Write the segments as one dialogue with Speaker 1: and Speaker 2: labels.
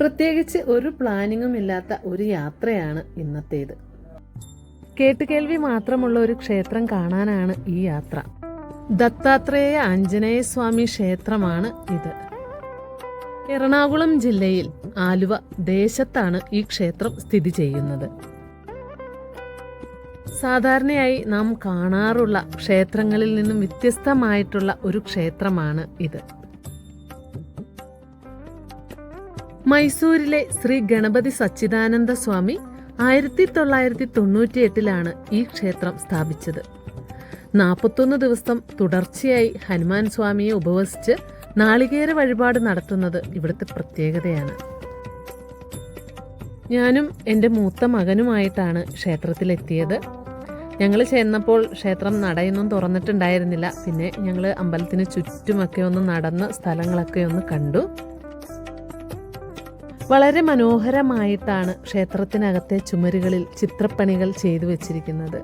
Speaker 1: പ്രത്യേകിച്ച് ഒരു പ്ലാനിങ്ങും ഇല്ലാത്ത ഒരു യാത്രയാണ് ഇന്നത്തേത്. കേട്ടുകേൾവി മാത്രമുള്ള ഒരു ക്ഷേത്രം കാണാനാണ് ഈ യാത്ര. ദത്താത്രേയ ആഞ്ജനേയ സ്വാമി ക്ഷേത്രമാണ് ഇത്. എറണാകുളം ജില്ലയിൽ ആലുവ ദേശത്താണ് ഈ ക്ഷേത്രം സ്ഥിതി ചെയ്യുന്നത്. സാധാരണയായി നാം കാണാറുള്ള ക്ഷേത്രങ്ങളിൽ നിന്നും വ്യത്യസ്തമായിട്ടുള്ള ഒരു ക്ഷേത്രമാണ് ഇത്. മൈസൂരിലെ ശ്രീ ഗണപതി സച്ചിദാനന്ദ സ്വാമി ആയിരത്തി തൊള്ളായിരത്തി തൊണ്ണൂറ്റി എട്ടിലാണ് ഈ ക്ഷേത്രം സ്ഥാപിച്ചത്. നാൽപ്പത്തൊന്ന് ദിവസം തുടർച്ചയായി ഹനുമാൻ സ്വാമിയെ ഉപവസിച്ച് നാളികേര വഴിപാട് നടത്തുന്നത് ഇവിടുത്തെ പ്രത്യേകതയാണ്. ഞാനും എന്റെ മൂത്ത മകനുമായിട്ടാണ് ക്ഷേത്രത്തിലെത്തിയത്. ഞങ്ങൾ ചെന്നപ്പോൾ ക്ഷേത്രം നടയൊന്നും തുറന്നിട്ടുണ്ടായിരുന്നില്ല. പിന്നെ ഞങ്ങൾ അമ്പലത്തിന് ചുറ്റുമൊക്കെ ഒന്ന് നടന്ന് സ്ഥലങ്ങളൊക്കെ ഒന്ന് കണ്ടു. വളരെ മനോഹരമായിട്ടാണ് ക്ഷേത്രത്തിനകത്തെ ചുമരുകളിൽ ചിത്രപ്പണികൾ ചെയ്തു വച്ചിരിക്കുന്നത്.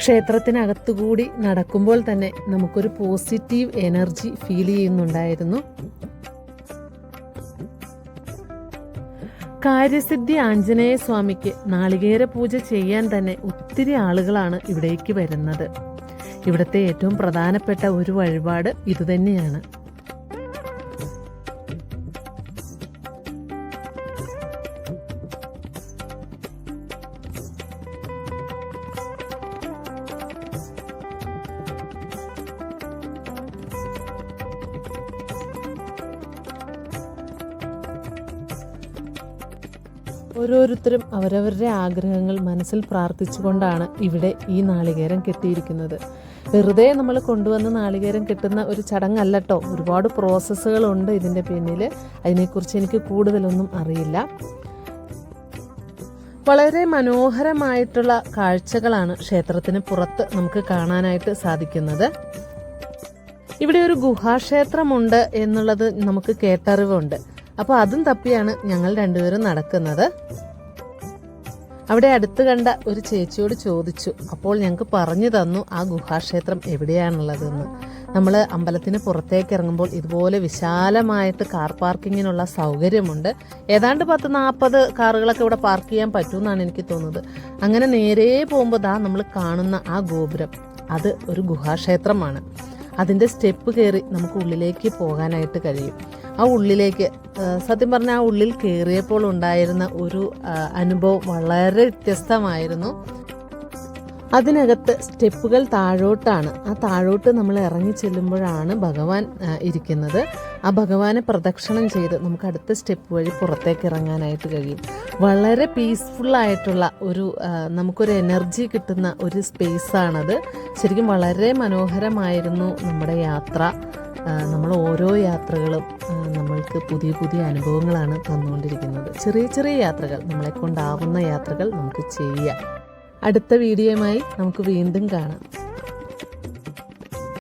Speaker 1: ക്ഷേത്രത്തിനകത്തുകൂടി നടക്കുമ്പോൾ തന്നെ നമുക്കൊരു പോസിറ്റീവ് എനർജി ഫീൽ ചെയ്യുന്നുണ്ടായിരുന്നു. കാര്യസിദ്ധി ആഞ്ജനേയ സ്വാമിക്ക് നാളികേര പൂജ ചെയ്യാൻ തന്നെ ഒത്തിരി ആളുകളാണ് ഇവിടേക്ക് വരുന്നത്. ഇവിടുത്തെ ഏറ്റവും പ്രധാനപ്പെട്ട ഒരു വഴിപാട് ഇതുതന്നെയാണ്. ഓരോരുത്തരും അവരവരുടെ ആഗ്രഹങ്ങൾ മനസ്സിൽ പ്രാർത്ഥിച്ചുകൊണ്ടാണ് ഇവിടെ ഈ നാളികേരം കെട്ടിയിരിക്കുന്നത്. വെറുതെ നമ്മൾ കൊണ്ടുവന്ന് നാളികേരം കെട്ടുന്ന ഒരു ചടങ്ങല്ലട്ടോ. ഒരുപാട് പ്രോസസ്സുകളുണ്ട് ഇതിന്റെ പിന്നിൽ അതിനെക്കുറിച്ച് എനിക്ക് കൂടുതലൊന്നും അറിയില്ല. വളരെ മനോഹരമായിട്ടുള്ള കാഴ്ചകളാണ് ക്ഷേത്രത്തിന് പുറത്ത് നമുക്ക് കാണാനായിട്ട് സാധിക്കുന്നത്. ഇവിടെ ഒരു ഗുഹാക്ഷേത്രമുണ്ട് എന്നുള്ളത് നമുക്ക് കേട്ടറിവുണ്ട്. അപ്പോൾ അതും തപ്പിയാണ് ഞങ്ങൾ രണ്ടുപേരും നടക്കുന്നത്. അവിടെ അടുത്ത് കണ്ട ഒരു ചേച്ചിയോട് ചോദിച്ചു. അപ്പോൾ ഞങ്ങൾക്ക് പറഞ്ഞു തന്നു ആ ഗുഹാക്ഷേത്രം എവിടെയാണുള്ളതെന്ന്. നമ്മൾ അമ്പലത്തിന് പുറത്തേക്ക് ഇറങ്ങുമ്പോൾ ഇതുപോലെ വിശാലമായിട്ട് കാർ പാർക്കിങ്ങിനുള്ള സൗകര്യമുണ്ട്. ഏതാണ്ട് പത്ത് നാൽപ്പത് കാറുകളൊക്കെ ഇവിടെ പാർക്ക് ചെയ്യാൻ പറ്റുമെന്നാണ് എനിക്ക് തോന്നുന്നത്. അങ്ങനെ നേരെ പോകുമ്പോൾ ദാ നമ്മൾ കാണുന്ന ആ ഗോപുരം. അത് ഒരു ഗുഹാക്ഷേത്രമാണ്. അതിന്റെ സ്റ്റെപ്പ് കയറി നമുക്ക് ഉള്ളിലേക്ക് പോകാനായിട്ട് കഴിയും. ആ ഉള്ളിലേക്ക് സത്യം പറഞ്ഞാൽ ആ ഉള്ളിൽ കയറിയപ്പോൾ ഉണ്ടായിരുന്ന ഒരു അനുഭവം വളരെ വ്യത്യസ്തമായിരുന്നു. അതിനകത്ത് സ്റ്റെപ്പുകൾ താഴോട്ടാണ്. ആ താഴോട്ട് നമ്മൾ ഇറങ്ങി ചെല്ലുമ്പോഴാണ് ഭഗവാൻ ഇരിക്കുന്നത്. ആ ഭഗവാനെ പ്രദക്ഷിണം ചെയ്ത് നമുക്ക് അടുത്ത സ്റ്റെപ്പ് വഴി പുറത്തേക്ക് ഇറങ്ങാനായിട്ട് കഴിയും. വളരെ പീസ്ഫുള്ളായിട്ടുള്ള ഒരു നമുക്കൊരു എനർജി കിട്ടുന്ന ഒരു സ്പേസാണത് ശരിക്കും വളരെ മനോഹരമായിരുന്നു നമ്മുടെ യാത്ര. നമ്മൾ ഓരോ യാത്രകളും നമ്മൾക്ക് പുതിയ പുതിയ അനുഭവങ്ങളാണ് തന്നുകൊണ്ടിരിക്കുന്നത്. ചെറിയ ചെറിയ യാത്രകൾ നമ്മളെ കൊണ്ടാവുന്ന യാത്രകൾ നമുക്ക് ചെയ്യാം. അടുത്ത വീഡിയോയുമായി നമുക്ക് വീണ്ടും കാണാം.